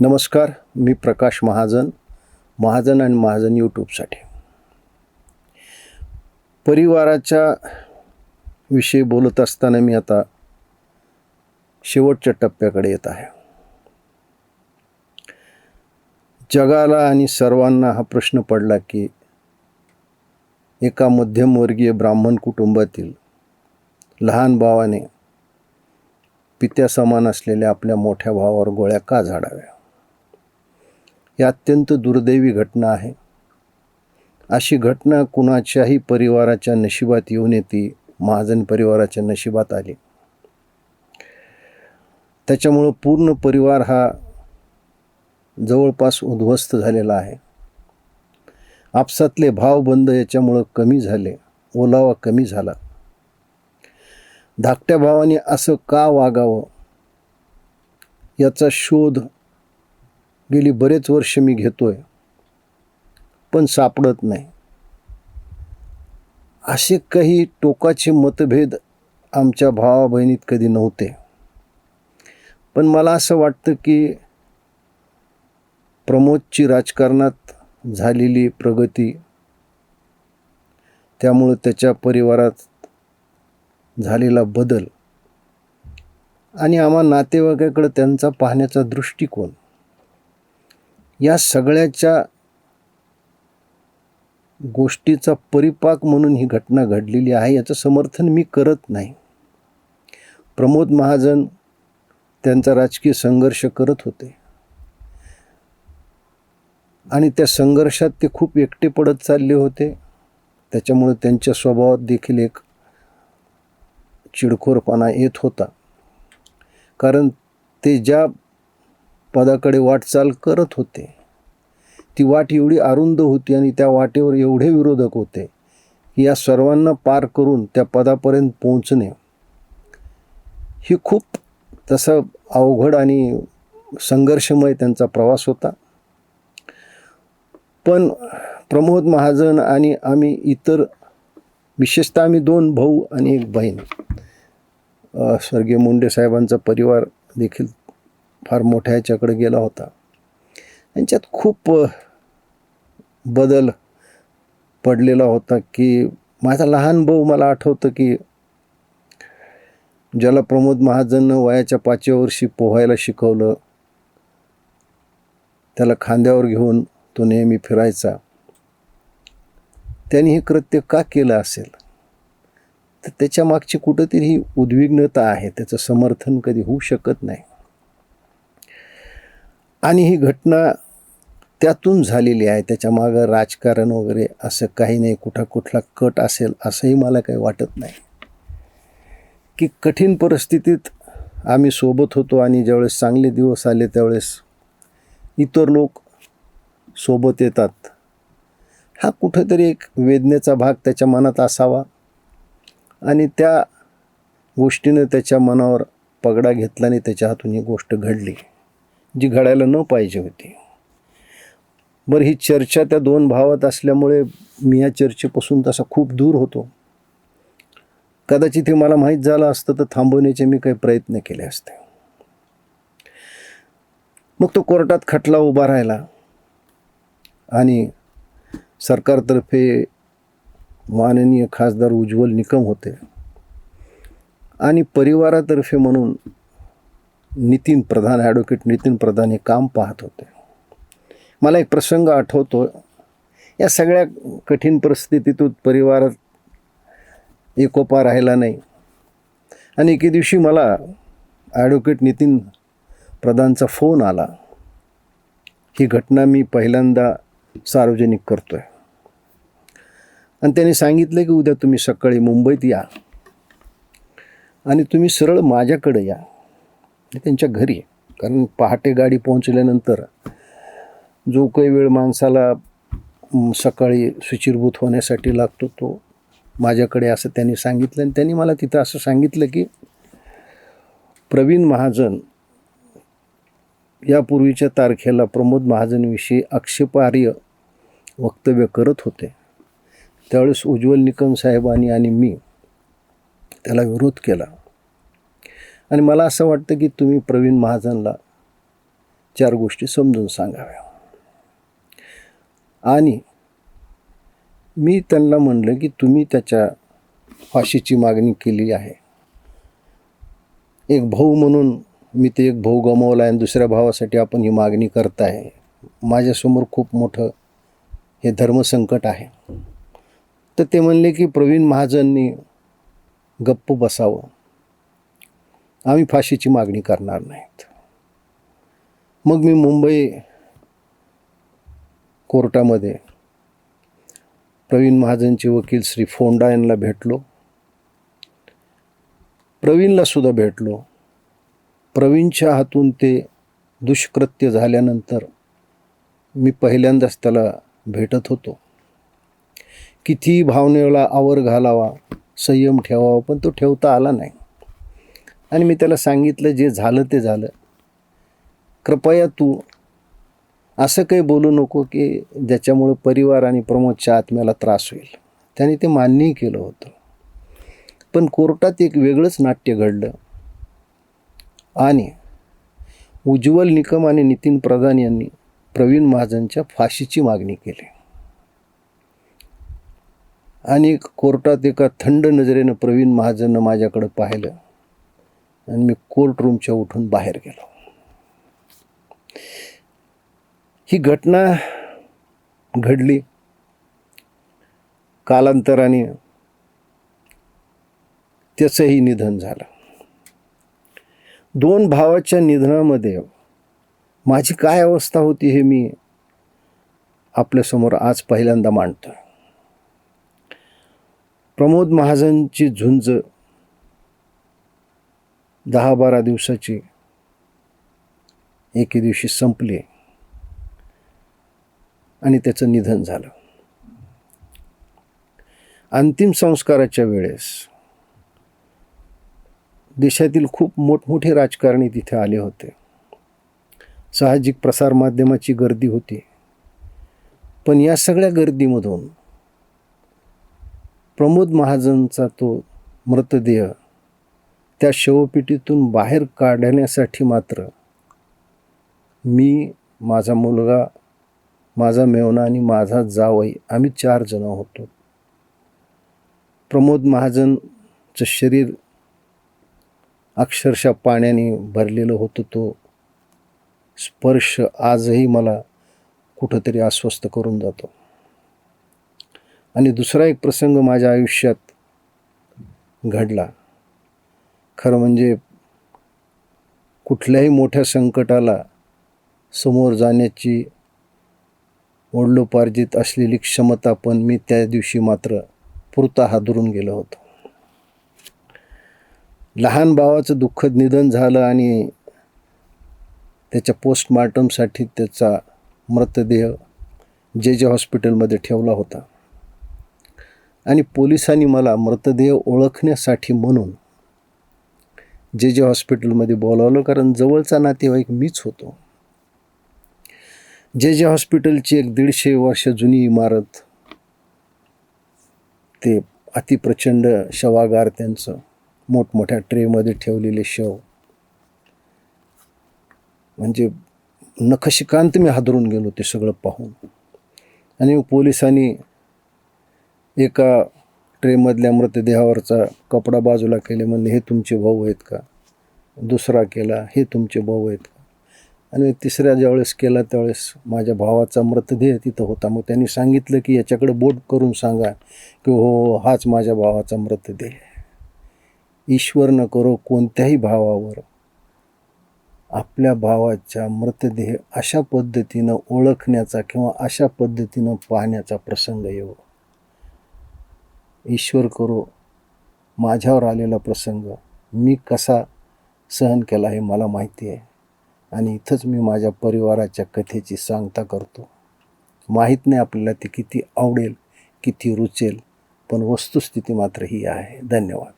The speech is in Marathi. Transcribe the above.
नमस्कार मी प्रकाश महाजन महाजन आणि महाजन यूट्यूबसाठी. परिवाराच्या विषयी बोलत असताना मी आता शेवटच्या टप्प्याकडे येत आहे. जगाला आणि सर्वांना हा प्रश्न पडला की एका मध्यमवर्गीय ब्राह्मण कुटुंबातील लहान भावाने पित्या समान असलेल्या आपल्या मोठ्या भावावर गोळ्या का झाडाव्या? ही अत्यंत दुर्दैवी घटना आहे. अशी घटना कुणाच्याही परिवाराच्या नशिबात येऊन येते महाजन परिवाराच्या नशिबात आली. त्याच्यामुळं पूर्ण परिवार हा जवळपास उद्ध्वस्त झालेला आहे. आपसातले भावबंध याच्यामुळं कमी झाले ओलावा कमी झाला. धाकट्या भावाने असं का वागावं? याचा शोध गेली बरेच वर्ष मी घेतोय पण सापडत नाही. असे काही टोकाचे मतभेद आमच्या भावा बहिणीत कधी नव्हते. पण मला असं वाटतं की प्रमोदची राजकारणात झालेली प्रगती त्यामुळं त्याच्या परिवारात झालेला बदल आणि आम्हा नातेवाईकाकडं त्यांचा पाहण्याचा दृष्टिकोन या सगळ्याच्या गोष्टीचा परिपाक म्हणून ही घटना घडलेली आहे याचं समर्थन मी करत नाही. प्रमोद महाजन त्यांचा राजकीय संघर्ष करत होते. आणि त्या संघर्षात ते खूप एकटे पडत चालले होते. त्याच्यामुळे त्यांच्या स्वभावात देखील एक चिडखोरपणा येत होता. कारण ते ज्या पदाकडे वाटचाल करत होते. ती वाट एवढी अरुंद होती आणि त्या वाटेवर एवढे विरोधक होते की या सर्वांना पार करून त्या पदापर्यंत पोहोचणे. ही खूप तसं अवघड आणि संघर्षमय त्यांचा प्रवास होता. पण प्रमोद महाजन आणि आम्ही इतर विशेषतः आम्ही दोन भाऊ आणि एक बहीण स्वर्गीय मुंडे साहेबांचा परिवार देखील फार मोठ्या ह्याच्याकडे गेला होता. यांच्यात खूप बदल पडलेला होता की माझा लहान भाऊ मला आठवतं की ज्याला प्रमोद महाजननं वयाच्या पाचव्या वर्षी पोहायला शिकवलं त्याला खांद्यावर घेऊन तो नेहमी फिरायचा. त्यांनी हे कृत्य का केलं असेल? तर त्याच्या मागची कुठंतरी ही उद्विग्नता आहे त्याचं समर्थन कधी होऊ शकत नाही. आणि ही घटना त्यातून झालेली आहे. त्याच्या मागं राजकारण वगैरे असं काही नाही. कुठं कुठला कट असेल असंही मला काही वाटत नाही. की कठीण परिस्थितीत आम्ही सोबत होतो आणि ज्यावेळेस चांगले दिवस आले त्यावेळेस इतर लोक सोबत येतात. हा कुठंतरी एक वेदनेचा भाग त्याच्या मनात असावा आणि त्या गोष्टीनं त्याच्या मनावर पगडा घेतला आणि त्याच्या हातून ही गोष्ट घडली. जी घडायला न पाहिजे होती. बरं ही चर्चा त्या दोन भावात असल्यामुळे मी या चर्चेपासून तसा खूप दूर होतो. कदाचित हे मला माहीत झालं असतं तर थांबवण्याचे मी काही प्रयत्न केले असते. मग तो कोर्टात खटला उभा राहिला आणि सरकारतर्फे माननीय खासदार उज्ज्वल निकम होते. आणि परिवारातर्फे म्हणून नितीन प्रधान ॲडव्होकेट नितीन प्रधान हे काम पाहत होते. मला एक प्रसंग आठवतो या सगळ्या कठीण परिस्थितीतून परिवारात एकोपा राहिला नाही. आणि एके दिवशी मला ॲडव्होकेट नितीन प्रधानचा फोन आला. ही घटना मी पहिल्यांदा सार्वजनिक करतो आहे आणि त्याने सांगितलं की उद्या तुम्ही सकाळी मुंबईत या. आणि तुम्ही सरळ माझ्याकडे या. त्यांच्या घरी कारण पहाटे गाडी पोहोचल्यानंतर जो काही वेळ माणसाला सकाळी सुचिरभूत होण्यासाठी लागतो तो माझ्याकडे असं त्यांनी सांगितलं. आणि त्यांनी मला तिथं असं सांगितलं की प्रवीण महाजन यापूर्वीच्या तारखेला प्रमोद महाजनविषयी आक्षेपार्ह वक्तव्य करत होते. त्यावेळेस उज्ज्वल निकम साहेबांनी आणि मी त्याला विरोध केला. आणि मला असं वाटतं की तुम्ही प्रवीण महाजनला चार गोष्टी समजून सांगाव्या. आणि मी त्यांना म्हणलं की तुम्ही त्याच्या फाशीची मागणी केली आहे. एक भाऊ म्हणून मी ते एक भाऊ गमावला आहे आणि दुसऱ्या भावासाठी आपण ही मागणी करताय. माझ्यासमोर खूप मोठं हे धर्मसंकट आहे. तर ते म्हणले की प्रवीण महाजननी गप्प बसावं. आम्ही फाशीची मागणी करणार नाहीत. मग मी मुंबई कोर्टामध्ये प्रवीण महाजनचे वकील श्री फोंडा यांना भेटलो. प्रवीणला सुद्धा भेटलो. प्रवीणच्या हातून ते दुष्कृत्य झाल्यानंतर मी पहिल्यांदाच त्याला भेटत होतो. किती भावनेला आवर घालावा संयम ठेवावा पण तो ठेवता आला नाही. आणि मी त्याला सांगितलं जे झालं ते झालं. कृपया तू असं काही बोलू नको की ज्याच्यामुळं परिवार आणि प्रमोदच्या आत्म्याला त्रास होईल. त्याने ते मान्यही केलं होतं. पण कोर्टात एक वेगळंच नाट्य घडलं. आणि उज्ज्वल निकम आणि नितीन प्रधान यांनी प्रवीण महाजनच्या फाशीची मागणी केली. आणि कोर्टात एका थंड नजरेनं प्रवीण महाजननं माझ्याकडं पाहिलं. आणि मी कोर्ट रूमच्या उठून बाहेर गेलो. ही घटना घडली. कालांतराने त्याचंही निधन झालं. दोन भावाच्या निधनामध्ये माझी काय अवस्था होती हे मी आपल्यासमोर आज पहिल्यांदा मांडतो प्रमोद महाजनची झुंज दहा बारा दिवसाची एके दिवशी संपली. आणि त्याचं निधन झालं. अंतिम संस्काराच्या वेळेस देशातील खूप मोठमोठे राजकारणी तिथे आले होते. साहजिक प्रसारमाध्यमाची गर्दी होती. पण या सगळ्या गर्दीमधून प्रमोद महाजनचा तो मृतदेह त्या शवपेटीतून बाहेर काढण्यासाठी मात्र मी माझा मुलगा माझा मेवना आणि माझा जावई आम्ही चार जण होतो. प्रमोद महाजनचं शरीर अक्षरशः पाण्याने भरलेलं होतं. तो स्पर्श आजही मला कुठंतरी अस्वस्थ करून जातो. आणि दुसरा एक प्रसंग माझ्या आयुष्यात घडला. खरं म्हणजे कुठल्याही मोठ्या संकटाला समोर जाण्याची ओढलोपार्जित असलेली क्षमता पण मी त्या दिवशी मात्र पुरता हादरून गेलो होतो. लहान भावाचं दुःखद निधन झालं आणि त्याच्या पोस्टमार्टमसाठी त्याचा मृतदेह जे जे हॉस्पिटलमध्ये ठेवला होता. आणि पोलिसांनी मला मृतदेह ओळखण्यासाठी म्हणून जे जे हॉस्पिटलमध्ये बोलावलं कारण जवळचा नातेवाईक मीच होतो. जे जे हॉस्पिटलची एक दीडशे वर्ष जुनी इमारत ते अतिप्रचंड शवागार त्यांचं मोठमोठ्या ट्रेमध्ये ठेवलेले शव. म्हणजे नखशिकांत मी हादरून गेलो ते सगळं पाहून. आणि पोलिसांनी एका ट्रेमधल्या मृतदेहावरचा कपडा बाजूला केले म्हणले हे तुमचे भाऊ आहेत का? दुसरा केला हे तुमचे भाऊ आहेत का? आणि तिसऱ्या ज्यावेळेस केला त्यावेळेस माझ्या भावाचा मृतदेह तिथं होता. मग त्यांनी सांगितलं की याच्याकडे बोट करून सांगा की हो, हो हाच माझ्या भावाचा मृतदेह ईश्वर न करो कोणत्याही भावावर. आपल्या भावाच्या मृतदेह अशा पद्धतीनं ओळखण्याचा किंवा अशा पद्धतीनं पाहण्याचा प्रसंग येऊ ईश्वर करो माझ्यावर आलेला प्रसंग मी कसा सहन केला हे मला माहिती आहे. आणि इथंच मी माझ्या परिवाराच्या कथेची सांगता करतो. माहीत नाही आपल्याला ती किती आवडेल किती रुचेल पण वस्तुस्थिती मात्र ही आहे. धन्यवाद.